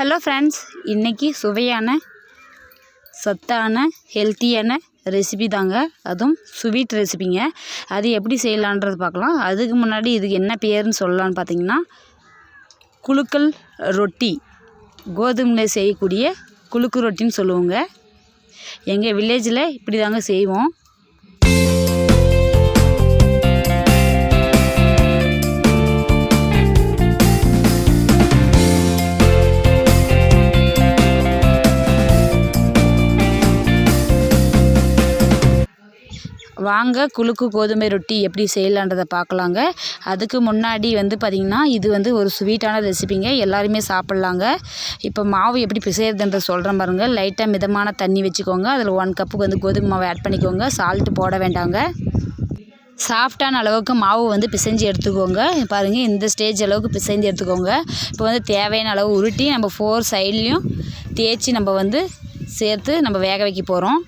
Hello friends இன்றைக்கி சுவையான சத்தான ஹெல்த்தியான ரெசிபி தாங்க. அதுவும் ஸ்வீட் ரெசிபிங்க அது எப்படி செய்யலான்றது பார்க்கலாம். அதுக்கு முன்னாடி இதுக்கு என்ன பேருன்னு சொல்லலான்னு பார்த்தீங்கன்னா குலுக்கல் ரொட்டி. கோதுமையில் செய்யக்கூடிய குழுக்கு ரொட்டின்னு சொல்லுவோங்க. எங்கள் வில்லேஜில் இப்படி தாங்க செய்வோம். வாங்க குலுக்கு கோதுமை ரொட்டி எப்படி செய்யலான்றதை பார்க்கலாங்க. அதுக்கு முன்னாடி வந்து பார்த்திங்கன்னா இது வந்து ஒரு ஸ்வீட்டான ரெசிபிங்க எல்லாருமே சாப்பிட்லாங்க. இப்போ மாவு எப்படி பிசைறதுன்ற சொல்கிறேன் பாருங்கள் லைட்டாக மிதமான தண்ணி வச்சுக்கோங்க. அதில் ஒன் கப்புக்கு வந்து கோதுமை மாவு ஆட் பண்ணிக்கோங்க. சால்ட்டு போட வேண்டாங்க. சாஃப்டான அளவுக்கு மாவு வந்து பிசைஞ்சு எடுத்துக்கோங்க. பாருங்கள் இந்த ஸ்டேஜ் அளவுக்கு பிசைஞ்சு எடுத்துக்கோங்க. இப்போ வந்து தேவையான அளவு உருட்டி நம்ம ஃபோர் சைட்லேயும் தேய்ச்சி நம்ம வந்து சேர்த்து நம்ம வேக வைக்க போகிறோம்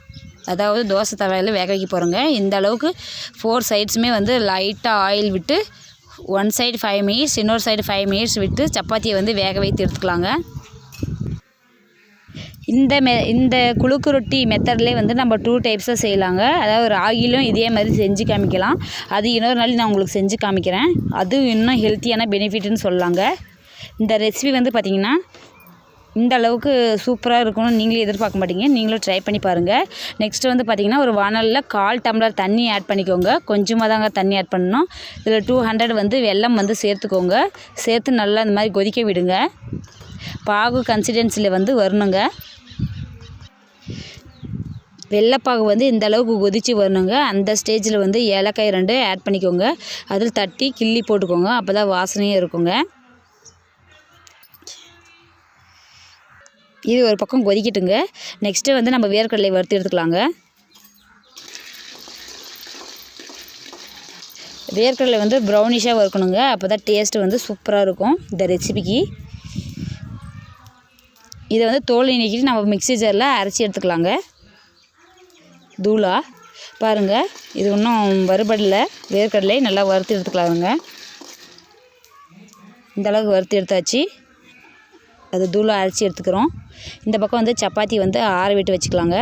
அதாவது தோசை தவையில் வேக வைக்க போகிறோங்க இந்த அளவுக்கு ஃபோர் சைட்ஸுமே வந்து லைட்டாக ஆயில் விட்டு ஒன் சைடு ஃபைவ் மினிட்ஸ் இன்னொரு சைடு ஃபைவ் மினிட்ஸ் விட்டு சப்பாத்தியை வந்து வேக வைத்து எடுத்துக்கலாங்க. இந்த மெ இந்த குழுக்கு ரொட்டி மெத்தட்லேயே வந்து நம்ம டூ டைப்ஸாக செய்யலாங்க. அதாவது ராகிலும் இதே மாதிரி செஞ்சு காமிக்கலாம். அது இன்னொரு நாள் நான் உங்களுக்கு செஞ்சு காமிக்கிறேன். அதுவும் இன்னும் ஹெல்த்தியான பெனிஃபிட்னு சொல்லலாங்க. இந்த ரெசிபி வந்து பார்த்திங்கன்னா இந்த அளவுக்கு சூப்பராக இருக்கும்னு நீங்களே எதிர்பார்க்க மாட்டீங்க. நீங்களும் ட்ரை பண்ணி பாருங்கள் நெக்ஸ்ட்டு வந்து பார்த்திங்கன்னா ஒரு வானலில் கால் டம்ளர் தண்ணி ஆட் பண்ணிக்கோங்க. கொஞ்சமாக தாங்க தண்ணி ஆட் பண்ணணும். இதில் டூ ஹண்ட்ரட் வந்து வெல்லம் வந்து சேர்த்துக்கோங்க. சேர்த்து நல்லா இந்த மாதிரி கொதிக்க விடுங்க. பாகு கன்சிடென்சியில் வந்து வரணுங்க. வெள்ளைப்பாகு வந்து இந்த அளவுக்கு கொதித்து வரணுங்க. அந்த ஸ்டேஜில் வந்து ஏலக்காய் ரெண்டு ஆட் பண்ணிக்கோங்க. அதில் தட்டி கிள்ளி போட்டுக்கோங்க. அப்போ தான் வாசனையும் இருக்குங்க. இது ஒரு பக்கம் கொதிக்கட்டுங்க. நெக்ஸ்ட்டு வந்து நம்ம வேர்க்கடலை வறுத்து எடுத்துக்கலாங்க. வேர்க்கடலை வந்து ப்ரௌனிஷாக வறுக்கணுங்க. அப்போ தான் டேஸ்ட்டு வந்து சூப்பராக இருக்கும். இந்த ரெசிபிக்கு இதை வந்து தோல் நீக்கிட்டு நம்ம மிக்சி ஜாரில் அரைச்சி எடுத்துக்கலாங்க. தூளா. பாருங்கள் இது ஒன்றும் வறுபடல. வேர்க்கடலை நல்லா வறுத்து எடுத்துக்கலாங்க. இந்தளவுக்கு வறுத்து எடுத்தாச்சு. அது தூளாக அரைச்சி எடுத்துக்கிறோம். இந்த பக்கம் வந்து சப்பாத்தி வந்து ஆற விட்டு வச்சுக்கலாங்க.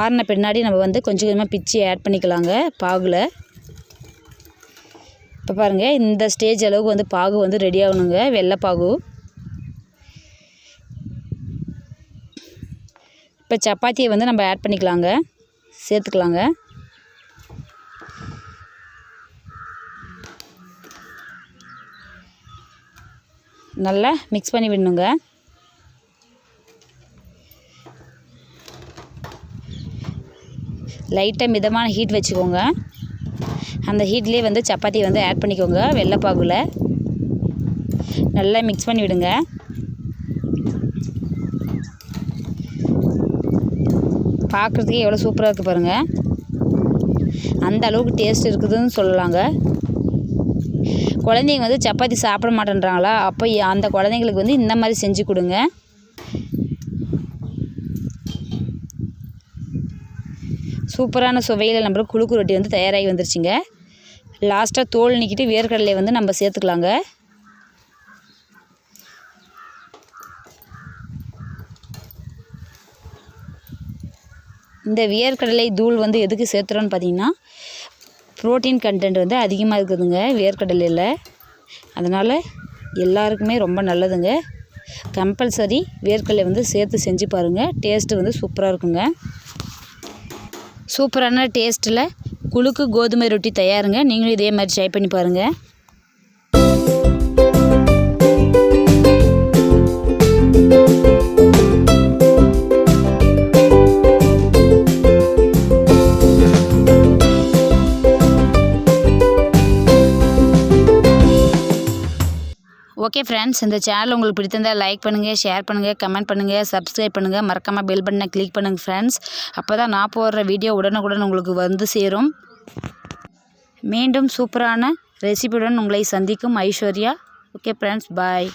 ஆறின பின்னாடி நம்ம வந்து கொஞ்சம் கொஞ்சமாக பிச்சு ஆட் பண்ணிக்கலாங்க பாகில். இப்போ பாருங்கள் இந்த ஸ்டேஜ் அளவுக்கு வந்து பாகு வந்து ரெடி ஆகணுங்க வெள்ளைப்பாகு இப்போ சப்பாத்தியை வந்து நம்ம ஆட் பண்ணிக்கலாங்க சேர்த்துக்கலாங்க. நல்லா மிக்ஸ் பண்ணி விடணுங்க. லைட்டாக மிதமான ஹீட் வச்சுக்கோங்க. அந்த ஹீட்லேயே வந்து சப்பாத்தி வந்து ஆட் பண்ணிக்கோங்க வெள்ளைப்பாகுல. நல்லா மிக்ஸ் பண்ணி விடுங்க. பார்க்குறதுக்கே எவ்வளோ சூப்பராக இருக்குது பாருங்கள் அந்த அளவுக்கு டேஸ்ட் இருக்குதுன்னு சொல்லலாங்க. குழந்தைங்க வந்து சப்பாத்தி சாப்பிட மாட்டேன்றாங்களா? அப்போ அந்த குழந்தைங்களுக்கு வந்து இந்த மாதிரி செஞ்சு கொடுங்க. சூப்பரான சுவையில் நம்மளுக்கு குழுக்கு ரொட்டி வந்து தயாராகி வந்துருச்சுங்க. லாஸ்ட்டாக தோல் நீக்கிட்டு வேர்க்கடலை வந்து நம்ம சேர்த்துக்கலாங்க. இந்த வேர்க்கடலை தூள் வந்து எதுக்கு சேர்த்துறோன்னு பார்த்தீங்கன்னா ப்ரோட்டீன் கண்டென்ட் வந்து அதிகமாக இருக்குதுங்க வேர்க்கடலையில் அதனால் எல்லாருக்குமே ரொம்ப நல்லதுங்க. கம்பல்சரி வேர்க்கடலை வந்து சேர்த்து செஞ்சு பாருங்கள் டேஸ்ட்டு வந்து சூப்பராக இருக்குங்க. சூப்பரான டேஸ்ட்டில் குழுக்கு கோதுமை ரொட்டி தயாருங்க. நீங்களும் இதே மாதிரி ட்ரை பண்ணி பாருங்கள் ஓகே ஃப்ரெண்ட்ஸ் இந்த சேனல் உங்களுக்கு பிடித்திருந்தால் லைக் பண்ணுங்கள் ஷேர் பண்ணுங்கள் கமெண்ட் பண்ணுங்கள் சப்ஸ்கிரைப் பண்ணுங்கள் மறக்காமல் பெல் பட்டனை கிளிக் பண்ணுங்கள் ஃப்ரெண்ட்ஸ் அப்போ தான் நான் போடுற வீடியோ உடனுக்குடன் உங்களுக்கு வந்து சேரும். மீண்டும் சூப்பரான ரெசிபியுடன் உங்களை சந்திக்கும் ஐஸ்வர்யா. Okay friends bye